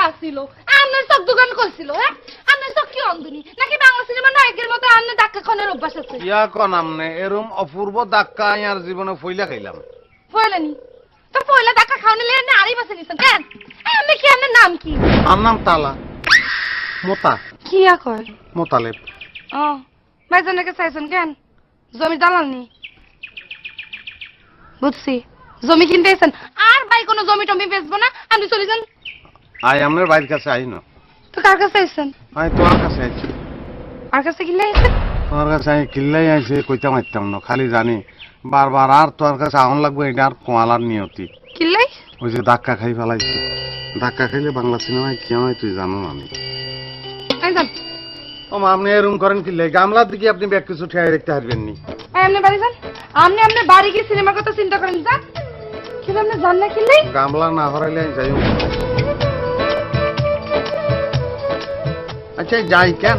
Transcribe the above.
কাজ ছিল। দোকান করছিল হ্যাঁ? কি নাকি বাংলা সিনেমা নায়কের মতো ধাক্কা খনের অভ্যাস আছে? ইয়া কন আমনে এরম অপূর্ব ধাক্কা জীবনে ফইলা খাইলাম। ফইলানি? তো ফইলা ধাক্কা খাওয়ানি না আরই নিছেন কেন? কি নাম কি? আমার নাম তালা। মোতা। কি কয়? মোতালেব। ও ভাইজানকে চাইছেন কেন? জমি দালাল নি? বুঝছি। জমি কিনতে আর ভাই কোনো জমি টমি বেচবো না আপনি চলে যান। আই আমনের বাড়ির কাছে আই না। তো কার কাছে আইছেন? আমি তোমার কাছে আইছি। আর কাছে কিনলে আইছেন? তোমার কাছে আমি কিল্লাই আইছি কইতে মারতাম না খালি জানি। বারবার আর তোমার কাছে আহন লাগবে এটা আর কোয়ালার নিয়তি। কিল্লাই? ওই যে ধাক্কা খাই ফেলাইছি। ধাক্কা খাইলে বাংলা সিনেমায় কি হয় তুই জানো না আমি। আই মা, আপনি এরম করেন কিল্লাই। গামলার দিকে আপনি ব্যাগ কিছু ঠেয়াই রাখতে পারবেন নি। আপনি বাড়ি যান। আপনি আপনি বাড়ি গিয়ে সিনেমার কথা চিন্তা করেন যান। কিন্তু আপনি জান না কিনলাই গামলা না হরাইলে যাই আচ্ছা যাই কেন